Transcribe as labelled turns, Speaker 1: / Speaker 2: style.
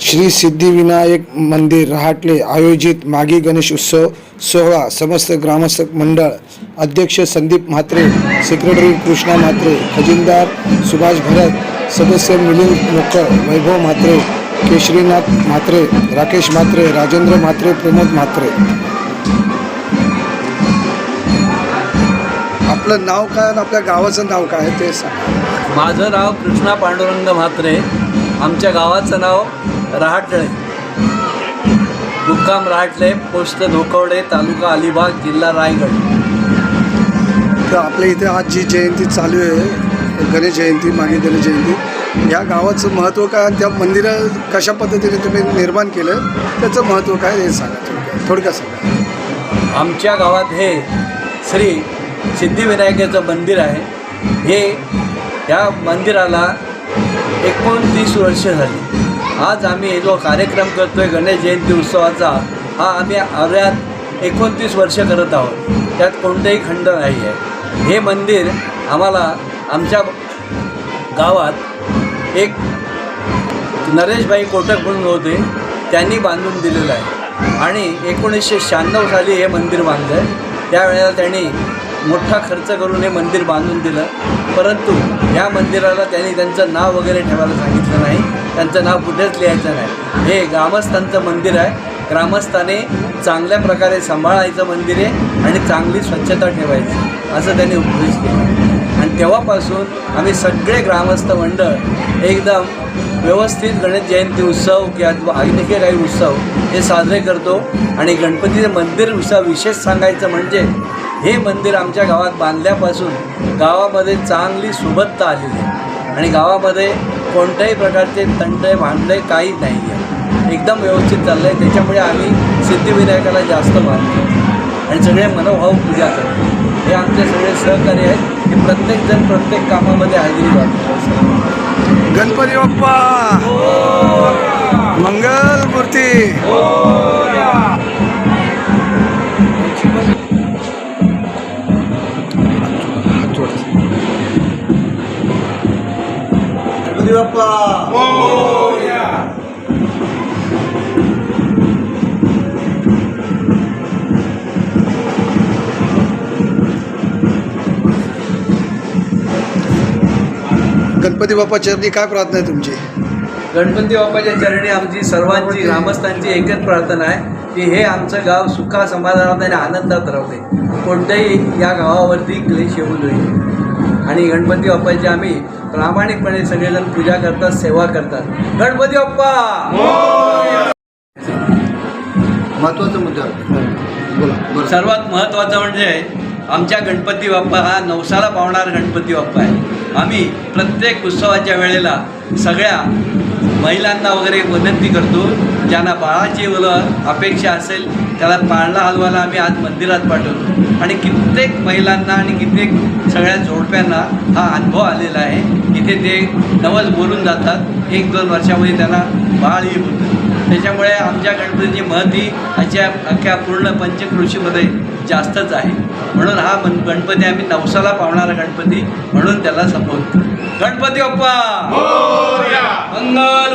Speaker 1: श्री सिद्धिविनायक मंदिर रहाटले आयोजित मागी गणेश उत्सव सोहळा समस्त ग्रामस्थ मंडळ अध्यक्ष संदीप म्हात्रे सेक्रेटरी कृष्णा म्हात्रे खजिनदार सुभाष भरत सदस्य मिलिंद मोकर वैभव म्हात्रे केशरीनाथ म्हात्रे राकेश म्हात्रे राजेंद्र म्हात्रे प्रमोद म्हात्रे. आपलं नाव काय आणि आपल्या गावाचं नाव काय आहे ते सांग.
Speaker 2: माझं नाव कृष्णा पांडुरंग म्हात्रे. आमच्या गावाचं नाव रहाटळे मुक्काम रहाटले पोस्ट धोकवडे तालुका अलिबाग जिल्हा रायगड.
Speaker 1: तर आपल्या इथे आज जी जयंती चालू आहे गणेश जयंती मागे गणेश जयंती या गावाचं महत्त्व काय आणि त्या मंदिरं कशा पद्धतीने तुम्ही निर्माण केलं त्याचं महत्त्व काय हे सांगा थोडक्यात सांगा.
Speaker 2: आमच्या गावात हे श्री सिद्धिविनायकाचं मंदिर आहे. हे या मंदिराला एकोणतीस वर्ष झाली. आज आम्ही जो कार्यक्रम करतो आहे गणेश जयंती उत्सवाचा हा आम्ही आव्यात एकोणतीस वर्ष करत आहोत. त्यात कोणतेही खंड नाही आहे हे मंदिर आम्हाला आमच्या गावात एक नरेशभाई कोटक म्हणून होते त्यांनी बांधून दिलेलं आहे. आणि एकोणीसशे शहाण्णव साली हे मंदिर बांधलं. आहे त्यावेळेला त्यांनी मोठा खर्च करून हे मंदिर बांधून दिलं. परंतु या मंदिराला त्यांनी त्यांचं नाव वगैरे ठेवायला सांगितलं नाही. त्यांचं नाव कुठेच लिहायचं नाही. हे ग्रामस्थांचं मंदिर आहे. ग्रामस्थाने चांगल्या प्रकारे सांभाळायचं मंदिर आहे आणि चांगली स्वच्छता ठेवायची. असं त्यांनी उपदेश केला आणि तेव्हापासून आम्ही सगळे ग्रामस्थ मंडळ एकदम व्यवस्थित गणेश जयंती उत्सव किंवा आणखी काही उत्सव हे साजरे करतो. आणि गणपतीचे मंदिर उत्सव विशेष सांगायचं म्हणजे हे मंदिर आमच्या गावात बांधल्यापासून गावामध्ये चांगली सुबत्ता आलेली आहे. आणि गावामध्ये कोणत्याही प्रकारचे तंटे भांडे काही नाही आहे एकदम व्यवस्थित चाललं आहे त्याच्यामुळे आम्ही सिद्धिविनायकाला जास्त मानतो. आणि सगळे मनोभाव पूजा करतो. हे आमचे सगळे सहकारी आहेत. की प्रत्येकजण प्रत्येक कामामध्ये हजेरी लावतो
Speaker 1: गणपती बाप्पा! मंगल मूर्ती! गणपती बाप्पा गणपती बाप्पा चरणी काय प्रार्थना आहे तुमची?
Speaker 2: गणपती बाप्पाच्या चरणी आमची सर्वांची ग्रामस्थांची एकच प्रार्थना आहे की हे आमचं गाव सुखा समाधानात आणि आनंदात राहते कोणत्याही या गावावरती क्लेश येऊ नये. आणि गणपती बाप्पाची आम्ही प्रामाणिकपणे सगळेजण पूजा करतात सेवा करतात. गणपती बाप्पा!
Speaker 1: महत्त्वाचा मुद्दा. बोला.
Speaker 2: सर्वात महत्त्वाचं म्हणजे आमच्या गणपती बाप्पा हा नवसाला पावणार गणपती बाप्पा आहे. आम्ही प्रत्येक उत्सवाच्या वेळेला सगळ्या महिलांना वगैरे विनंती करतो ज्यांना बाळाची वलं अपेक्षा असेल त्याला पाळणा हलवायला आम्ही आज मंदिरात पाठवतो. आणि कित्येक महिलांना आणि कित्येक सगळ्या जोडप्यांना हा अनुभव आलेला आहे. इथे ते नवस बोलून जातात. एक दोन वर्षामध्ये त्यांना बाळही होतं. त्याच्यामुळे आमच्या गणपतीची महती ह्याच्या अख्ख्या पूर्ण पंचकृषीमध्ये जास्तच आहे. म्हणून हा मन गणपती आम्ही नवसाला पावणारा गणपती म्हणून त्याला संबोधतो गणपती बाप्पा! मंगल